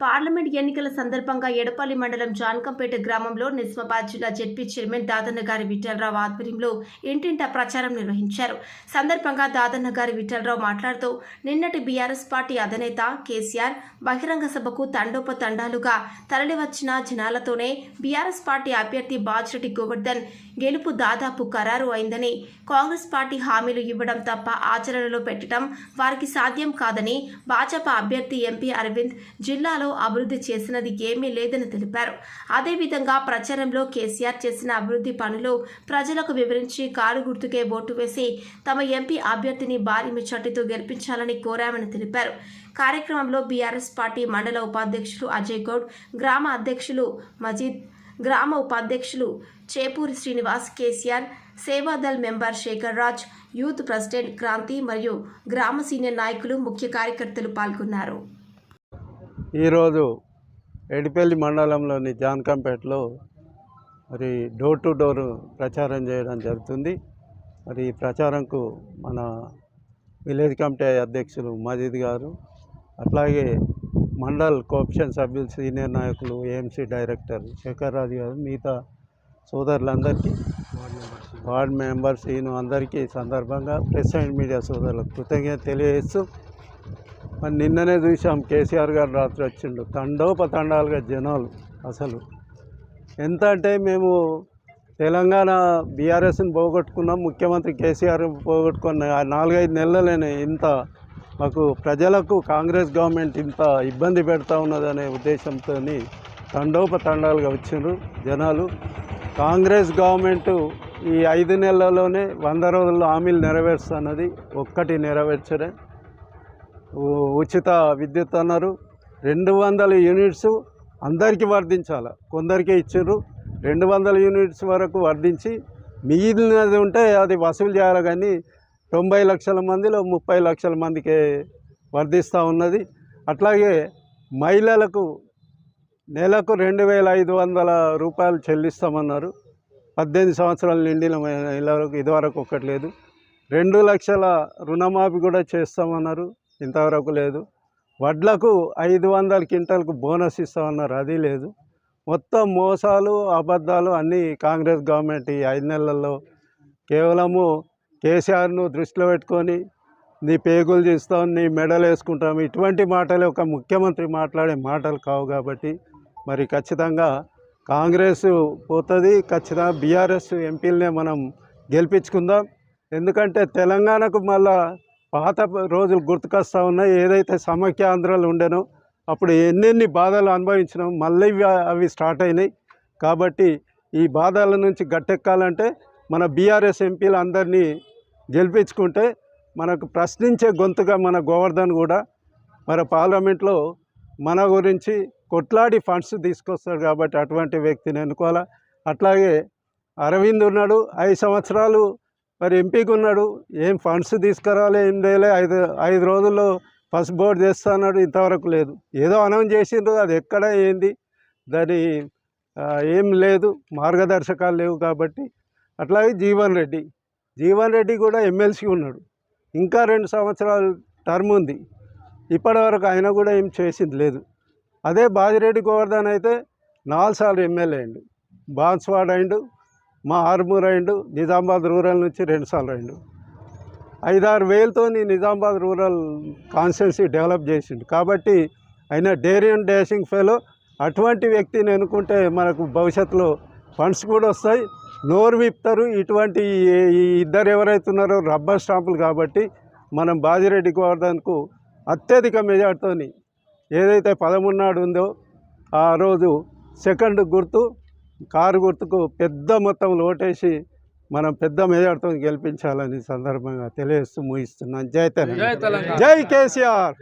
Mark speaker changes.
Speaker 1: Parliament ఎన్నికల సందర్భంగా ఎడపల్లి మండలం జాన్కంపేట గ్రామంలో నిజామాబాద్ జిల్లా జెడ్పీ చైర్మన్ దాదన్న గారి విఠలరావు ఆధ్వర్యంలో ఇంటింటా ప్రచారం నిర్వహించారు. సందర్భంగా దాదన్న గారి విఠలరావు మాట్లాడుతూ నిన్నటి బీఆర్ఎస్ పార్టీ అధినేత కేసీఆర్ బహిరంగ సభకు తండోపతండాలుగా తరలివచ్చిన జనాలతోనే బీఆర్ఎస్ పార్టీ అభ్యర్థి బాజిరెడ్డి గోవర్ధన్ గెలుపు దాదాపు ఖరారు అయిందని కాంగ్రెస్ పార్టీ హామీలు ఇవ్వడం తప్ప ఆచరణలో పెట్టడం వారికి సాధ్యం కాదని భాజపా అభ్యర్థి ఎంపీ అరవింద్ జిల్లాలో అభివృద్ధి చేసినది ఏమీ లేదని తెలిపారు. అదేవిధంగా ప్రచారంలో కేసీఆర్ చేసిన అభివృద్ధి పనులు ప్రజలకు వివరించి కారు గుర్తుకే ఓటు వేసి తమ ఎంపీ అభ్యర్థిని భారీ మెజార్టీతో గెలిపించాలని కోరామని తెలిపారు. కార్యక్రమంలో బీఆర్ఎస్ పార్టీ మండల ఉపాధ్యక్షులు అజయ్ గౌడ్ గ్రామ అధ్యక్షులు మజీద్ గ్రామ ఉపాధ్యక్షులు Chepuri Srinivas KCR Sevadal member Shekhar Raj youth president Kranti మరియు గ్రామ సీనియర్ నాయకులు ముఖ్య కార్యకర్తలు పాల్గొన్నారు.
Speaker 2: ఈరోజు ఎడిపల్లి మండలంలోని జాన్కంపేటలో మరి డోర్ టు డోర్ ప్రచారం చేయడం జరుగుతుంది. మరి ఈ ప్రచారంకు మన విలేజ్ కమిటీ అధ్యక్షులు మజీద్ గారు అట్లాగే మండల్ కోఆప్షన్ సభ్యులు సీనియర్ నాయకులు ఏఎంసీ డైరెక్టర్ శేఖర్ రాజు గారు మిగతా సోదరులందరికీ వార్డ్ మెంబర్స్ ఈయన అందరికీ సందర్భంగా ప్రెస్ అండ్ మీడియా సోదరులకు కృతజ్ఞత తెలియజేస్తూ మరి నిన్ననే చూసాం కేసీఆర్ గారు రాత్రి వచ్చిండు. తండోపతండాలుగా జనాలు అసలు. ఎంత అంటే మేము తెలంగాణ బీఆర్ఎస్ని పోగొట్టుకున్నాం ముఖ్యమంత్రి కేసీఆర్ పోగొట్టుకున్న ఆ నాలుగైదు నెలలనే ఇంత మాకు ప్రజలకు కాంగ్రెస్ గవర్నమెంట్ ఇంత ఇబ్బంది పెడతా ఉన్నదనే ఉద్దేశంతో తండోపతండాలుగా వచ్చిండ్రు జనాలు. కాంగ్రెస్ గవర్నమెంట్ ఈ ఐదు నెలల్లోనే వంద రోజుల్లో హామీలు నెరవేరుస్తున్నది ఒక్కటి నెరవేర్చరే ఉచిత విద్యుత్ అన్నారు. రెండు వందల యూనిట్స్ అందరికీ వర్ధించాలి కొందరికే ఇచ్చారు. రెండు వందల యూనిట్స్ వరకు వర్ధించి మిగిలినది ఉంటే అది వసూలు చేయాలి కానీ తొంభై లక్షల మందిలో ముప్పై లక్షల మందికి వర్ధిస్తూ ఉన్నది. అట్లాగే మహిళలకు నెలకు రెండు వేల ఐదు వందల రూపాయలు చెల్లిస్తామన్నారు. పద్దెనిమిది సంవత్సరాలు నిండిన మహిళలకు ఇదివరకు ఒక్కట్లేదు రెండు లక్షల రుణమాఫీ కూడా చేస్తామన్నారు. ఇంతవరకు లేదు. వడ్లకు ఐదు వందల క్వింటల్కు బోనస్ ఇస్తామన్నారు. అది లేదు. మొత్తం మోసాలు అబద్ధాలు అన్నీ కాంగ్రెస్ గవర్నమెంట్ ఈ ఐదు నెలల్లో కేవలము కేసీఆర్ను దృష్టిలో పెట్టుకొని నీ పేగులు చేస్తాం నీ మెడలు వేసుకుంటాం. ఇటువంటి మాటలు ఒక ముఖ్యమంత్రి మాట్లాడే మాటలు కావు కాబట్టి మరి ఖచ్చితంగా కాంగ్రెస్ పోతుంది. ఖచ్చితంగా బీఆర్ఎస్ ఎంపీలనే మనం గెలిపించుకుందాం. ఎందుకంటే తెలంగాణకు మళ్ళా పాత రోజులు గుర్తుకొస్తూ ఉన్నాయి. ఏదైతే సమైక్య ఆంధ్రాలు ఉండేనో అప్పుడు ఎన్నెన్ని బాధలు అనుభవించినాం. మళ్ళీ ఇవి అవి స్టార్ట్ అయినాయి. కాబట్టి ఈ బాధల నుంచి గట్టెక్కాలంటే మన బీఆర్ఎస్ ఎంపీలు అందరినీ గెలిపించుకుంటే మనకు ప్రశ్నించే గొంతుగా మన గోవర్ధన్ కూడా మన పార్లమెంట్లో మన గురించి కొట్లాడి ఫండ్స్ తీసుకొస్తాడు కాబట్టి అటువంటి వ్యక్తిని ఎన్నుకోవాలా. అట్లాగే అరవింద్ ఉన్నాడు. ఐదు సంవత్సరాలు మరి ఎంపీకి ఉన్నాడు ఏం ఫండ్స్ తీసుకురాలి ఏం చేయలే ఐదు ఐదు రోజుల్లో ఫస్ట్ బోర్డు చేస్తా అన్నాడు ఇంతవరకు లేదు. ఏదో అనౌన్స్ చేసిండ్రు. అది ఎక్కడ ఏంది? దాని ఏం లేదు. మార్గదర్శకాలు లేవు కాబట్టి. అట్లాగే జీవన్ రెడ్డి. జీవన్ రెడ్డి కూడా ఎమ్మెల్సీ ఉన్నాడు. ఇంకా రెండు సంవత్సరాలు టర్మ్ ఉంది. ఇప్పటివరకు ఆయన కూడా ఏం చేసింది లేదు. అదే బాజిరెడ్డి గోవర్ధన్ అయితే నాలుగు సార్లు ఎమ్మెల్యే అయిండు. బాన్స్వాడ్ అయిండు. మా ఆర్మూర్ అయిండు నిజామాబాద్ రూరల్ నుంచి రెండుసార్లు అయిండు ఐదారు వేలతో నిజామాబాద్ రూరల్ కాన్స్టిట్యున్సీ డెవలప్ చేసిండు. కాబట్టి ఆయన డేరియన్ డాషింగ్ ఫెలో అటువంటి వ్యక్తిని ఎన్నుకుంటే మనకు భవిష్యత్తులో ఫండ్స్ కూడా వస్తాయి. నోరు విప్తారు. ఇటువంటి ఇద్దరు ఎవరైతే ఉన్నారో రబ్బర్ స్టాంపులు కాబట్టి మనం బాజిరెడ్డి గోవర్ధన్కు అత్యధిక మెజార్టీతో ఏదైతే పదమూడు నాడు ఉందో ఆ రోజు సెకండ్ గుర్తు కారు గుర్తుకు పెద్ద మొత్తంలో ఓటేసి మనం పెద్ద మెజార్టీతో గెలిపించాలని సందర్భంగా తెలియజేస్తూ ముగిస్తున్నాను. జై తెలంగాణ. జై కేసీఆర్.